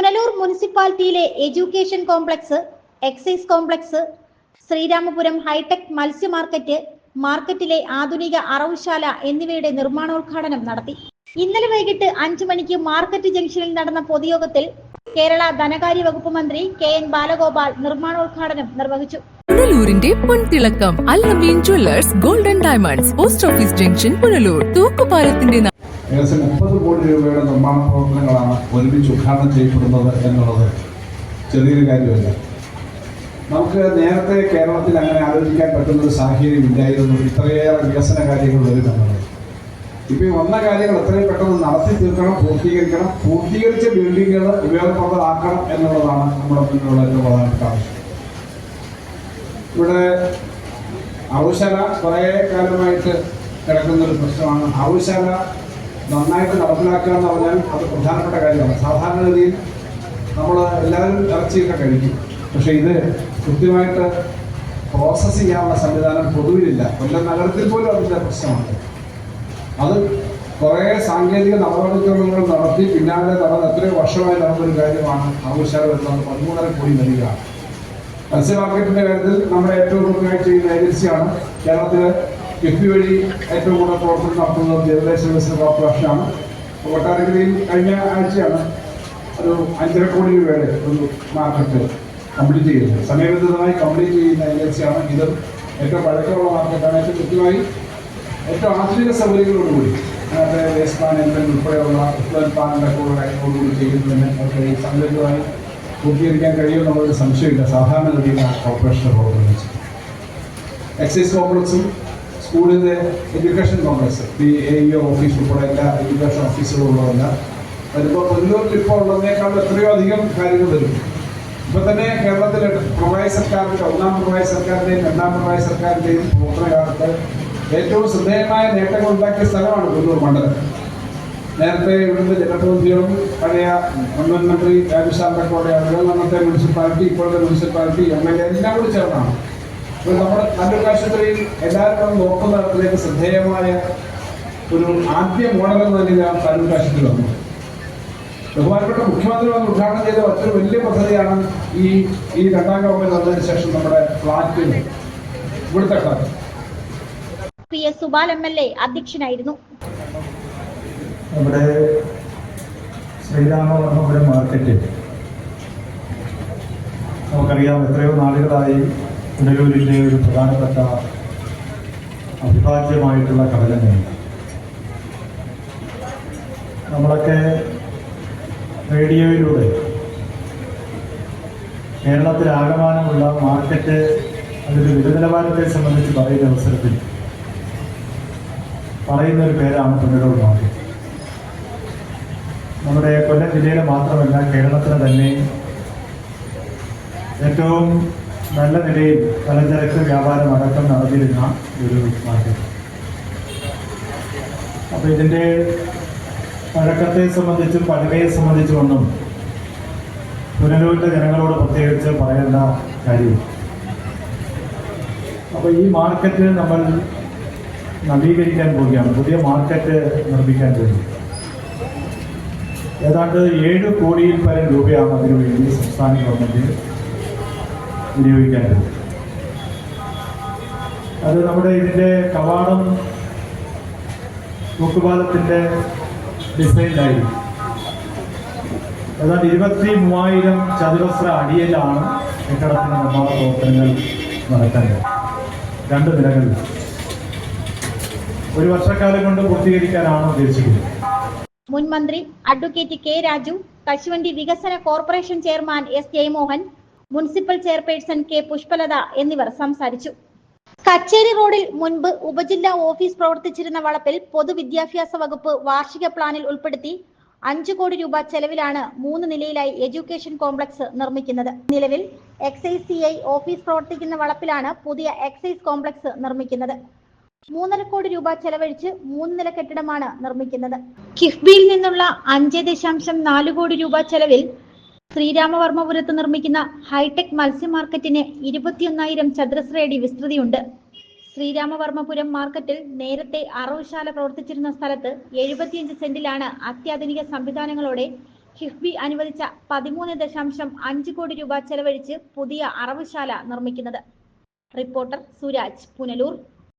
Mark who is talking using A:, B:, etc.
A: പുനലൂർ മുനിസിപ്പാലിറ്റിയിലെ education complex excise complex Sreeramapuram hi-tech മത്സ്യ market മാർക്കറ്റിലെ ആധുനിക അറവുശാല എന്നിവയുടെ നിർമ്മാണോദ്ഘാടനം നടത്തി. ഇന്നലെ വൈകിട്ട് അഞ്ചു മണിക്ക് മാർക്കറ്റ് ജംഗ്ഷനിൽ നടന്ന പൊതുയോഗത്തിൽ കേരള ധനകാര്യ വകുപ്പ് മന്ത്രി കെ എൻ ബാലഗോപാൽ നിർമ്മാണോദ്ഘാടനം നിർവഹിച്ചു.
B: പുനലൂരിന്റെ പൊൻതിളക്കം Allameen jewellers golden diamonds post office junction Punalur തൂക്കുപാലത്തിന്റെ
C: ഏകദേശം മുപ്പത് കോടി രൂപയുടെ നിർമ്മാണ പ്രവർത്തനങ്ങളാണ് ഒരുമിച്ച് ഉദ്ഘാടനം ചെയ്യപ്പെടുന്നത് എന്നുള്ളത് ചെറിയൊരു കാര്യമല്ല. നമുക്ക് നേരത്തെ കേരളത്തിൽ അങ്ങനെ ആലോചിക്കാൻ പറ്റുന്ന ഒരു സാഹചര്യം ഇല്ലായിരുന്നു. ഇത്രയേറെ വികസന കാര്യങ്ങൾ വരുമെന്നുള്ളത് ഇപ്പൊ ഈ വന്ന കാര്യങ്ങൾ എത്രയും പെട്ടെന്ന് നടത്തി തീർക്കണം പൂർത്തീകരിക്കണം. പൂർത്തീകരിച്ച ബിൽഡിങ്ങുകൾ ഉപയോഗപ്രദമാക്കണം എന്നുള്ളതാണ് നമ്മുടെ മുന്നിലുള്ള ഏറ്റവും പ്രധാനപ്പെട്ട ആവശ്യം. ഇവിടെ ഔഷധ കുറേ കാലമായിട്ട് കിടക്കുന്ന ഒരു പ്രശ്നമാണ്. ഔഷധ നന്നായിട്ട് നടപ്പിലാക്കുക എന്ന് പറഞ്ഞാൽ അത് പ്രധാനപ്പെട്ട കാര്യമാണ്. സാധാരണഗതിയിൽ നമ്മൾ എല്ലാവരും ഇറച്ചിയൊക്കെ കഴിക്കും. പക്ഷേ ഇത് കൃത്യമായിട്ട് പ്രോസസ്സ് ചെയ്യാനുള്ള സംവിധാനം പൊതുവിലില്ല. കൊല്ലം നഗരത്തിൽ പോലും അതിന്റെ പ്രശ്നമാണ്. അത് കുറേ സാങ്കേതിക നടപടിക്രമങ്ങൾ നടത്തി പിന്നാലെ നടന്ന എത്രയോ വർഷമായി നടന്നൊരു കാര്യമാണ് ആവശ്യം വരുന്നത്. പതിമൂന്നര കോടി വരികയാണ്. മത്സ്യ മാർക്കറ്റിന്റെ കാര്യത്തിൽ നമ്മുടെ ഏറ്റവും കൂടുതലായി ചെയ്യുന്ന ഏജൻസിയാണ് കേരളത്തിൽ കിഫ്ബി ഏറ്റവും കൂടുതൽ പ്രവർത്തനം നടത്തുന്നത് ജലദേശ വികസന കോർപ്പറേഷനാണ് കൊട്ടാരക്കരയിൽ കഴിഞ്ഞ ആഴ്ചയാണ് ഒരു അഞ്ചര കോടി രൂപയുടെ ഒരു മാർക്കറ്റ് കംപ്ലീറ്റ് ചെയ്യുന്നത് സമയബന്ധിതമായി കംപ്ലീറ്റ് ചെയ്യുന്ന ഏജൻസിയാണ് ഇത്. ഏറ്റവും പഴക്കമുള്ള മാർക്കറ്റാണ്. ഏറ്റവും കൃത്യമായി ഏറ്റവും ആധുനിക സൗകര്യങ്ങളോടുകൂടി അതിനകത്തെ വേസ്റ്റ് മാനേജ്മെന്റ് ഉൾപ്പെടെയുള്ള ഉത്പാദന കാര്യങ്ങളോടുകൂടി ചെയ്യുന്നതിന് അവർക്ക് ഈ സമയത്തുമായി പൂർത്തീകരിക്കാൻ കഴിയുമെന്നുള്ളൊരു സംശയമില്ല. സാധാരണഗതിയിൽ ആ കോർപ്പറേഷന്റെ പ്രവർത്തനം എക്സൈസ് കോംപ്ലക്സും സ്കൂളിന്റെ education complex B A office ഉൾപ്പെടെ എല്ലാ എഡ്യൂക്കേഷൻ ഓഫീസുകളും ഉള്ളതല്ല വരുമ്പോൾ പൊന്നൂരിൽ ഇപ്പോൾ ഉള്ളതിനേക്കാൾ എത്രയോ അധികം കാര്യങ്ങൾ വരും ഇപ്പൊ തന്നെ കേരളത്തിലെ പിണറായി സർക്കാരിന്റെ ഒന്നാം പിണറായി സർക്കാരിന്റെയും രണ്ടാം പിണറായി സർക്കാരിന്റെയും പ്രവർത്തന ഏറ്റവും ശ്രദ്ധേയമായ നേട്ടങ്ങൾ ഉണ്ടാക്കിയ സ്ഥലമാണ് കൊല്ലൂർ മണ്ഡലം. നേരത്തെ ഇവിടുത്തെ ജനപ്രതിനിധികളും പഴയ മുൻ മന്ത്രി അതുപോലെ അന്നത്തെ മുനിസിപ്പാലിറ്റി ഇപ്പോഴത്തെ മുനിസിപ്പാലിറ്റി എം എൽ എ എല്ലാം കൂടി ചേർന്നാണ്. നമ്മുടെ താലൂക്ക് ആശുപത്രിയിൽ എല്ലാവരും നോക്കുന്ന തരത്തിലേക്ക് ശ്രദ്ധേയമായ ഒരു ആദ്യ മോഡൽ എന്ന ഞാൻ താലൂക്ക് ആശുപത്രി വന്നു. ബഹുമാനപ്പെട്ട മുഖ്യമന്ത്രി വന്ന് ഉദ്ഘാടനം ചെയ്ത മറ്റൊരു വലിയ പദ്ധതിയാണ് ഈ ഈ രണ്ടാം ഗവൺമെന്റ് വന്നതിന് ശേഷം നമ്മുടെ ഫ്ലാറ്റിൽ ഇവിടുത്തെ flat.
A: P S Subal M L A അധ്യക്ഷനായിരുന്നു.
D: നമ്മുടെ ശ്രീരാമവർമ്മപുരം മാർക്കറ്റ് നമുക്കറിയാം എത്രയോ നാളുകളായി പുനലൂരിന്റെ ഒരു പ്രധാനപ്പെട്ട അവിഭാജ്യമായിട്ടുള്ള ഘടകങ്ങളുണ്ട് നമ്മളൊക്കെ റേഡിയോയിലൂടെ കേരളത്തിൽ ആകമാനമുള്ള മാർക്കറ്റ് അതിന്റെ വിലനിലവാരത്തെ സംബന്ധിച്ച് പറയുന്ന അവസരത്തിൽ പറയുന്ന ഒരു പേരാണ് പുനലൂർ മാർക്കറ്റ്. നമ്മുടെ കൊല്ലം ജില്ലയിലെ മാത്രമല്ല കേരളത്തിന് തന്നെ ഏറ്റവും നല്ല നിലയിൽ പലചരക്ക് വ്യാപാരം അടക്കം നടന്നിരുന്ന ഒരു മാർക്കറ്റ്. അപ്പോൾ ഇതിന്റെ പഴക്കത്തെ സംബന്ധിച്ചും പഴകയെ സംബന്ധിച്ചുമൊന്നും പുനലൂരിലെ ജനങ്ങളോട് പ്രത്യേകിച്ച് പറയേണ്ട കാര്യം അപ്പോൾ ഈ മാർക്കറ്റ് നമ്മൾ നവീകരിക്കാൻ പോവുകയാണ്. പുതിയ മാർക്കറ്റ് നിർമ്മിക്കാൻ പോകുന്നത് ഏതാണ്ട് ഏഴ് കോടിയിൽ പരം രൂപയാണ് അതിനു വേണ്ടി സംസ്ഥാന ഗവൺമെന്റ് വിനിയോഗിക്കാൻ പറ്റും. അത് നമ്മുടെ ഇതിന്റെ കവാടം തൂക്കുപാലത്തിന്റെ ഡിസൈനിലായിരിക്കും ഏതാണ്ട് ഇരുപത്തി മൂവായിരം ചതുരശ്ര അടിയിലാണ് കെട്ടിടത്തിന്റെ നിർമ്മാണ പ്രവർത്തനങ്ങൾ നടക്കുന്നത് രണ്ട് നിലകളിൽ ഒരു വർഷക്കാലം കൊണ്ട് പൂർത്തീകരിക്കാനാണ് ഉദ്ദേശിക്കുന്നത്.
A: മുൻ മന്ത്രി അഡ്വക്കേറ്റ് കെ രാജു കശുവണ്ടി വികസന corporation chairman S Jayamohan municipal chairperson K Pushpalatha എന്നിവർ സംസാരിച്ചു. കച്ചേരി റോഡിൽ മുൻപ് ഉപജില്ലാ ഓഫീസ് പ്രവർത്തിച്ചിരുന്ന വളപ്പിൽ പൊതുവിദ്യാഭ്യാസ വകുപ്പ് വാർഷിക പ്ലാനിൽ ഉൾപ്പെടുത്തി അഞ്ചു കോടി രൂപ ചെലവിലാണ് മൂന്ന് നിലയിലായി എഡ്യൂക്കേഷൻ കോംപ്ലക്സ് നിർമ്മിക്കുന്നത്. നിലവിൽ എക്സൈസ് സി ഐ ഓഫീസ് പ്രവർത്തിക്കുന്ന വളപ്പിലാണ് പുതിയ എക്സൈസ് കോംപ്ലക്സ് നിർമ്മിക്കുന്നത്. മൂന്നര കോടി രൂപ ചെലവഴിച്ച് മൂന്ന് നില കെട്ടിടമാണ് നിർമ്മിക്കുന്നത്. കിഫ്ബിയിൽ നിന്നുള്ള അഞ്ച് ദശാംശം നാല് കോടി രൂപ ചെലവിൽ ശ്രീരാമവർമ്മപുരത്ത് നിർമ്മിക്കുന്ന ഹൈടെക് മത്സ്യ മാർക്കറ്റിന് ഇരുപത്തിയൊന്നായിരം ചതുരശ്രയടി വിസ്തൃതിയുണ്ട്. ശ്രീരാമവർമ്മപുരം മാർക്കറ്റിൽ നേരത്തെ അറവുശാല പ്രവർത്തിച്ചിരുന്ന സ്ഥലത്ത് എഴുപത്തിയഞ്ച് സെന്റിലാണ് അത്യാധുനിക സംവിധാനങ്ങളോടെ കിഫ്ബി അനുവദിച്ച പതിമൂന്ന് ദശാംശം അഞ്ച് കോടി രൂപ ചെലവഴിച്ച് പുതിയ അറവുശാല നിർമ്മിക്കുന്നത്. റിപ്പോർട്ടർ സുരാജ് പുനലൂർ.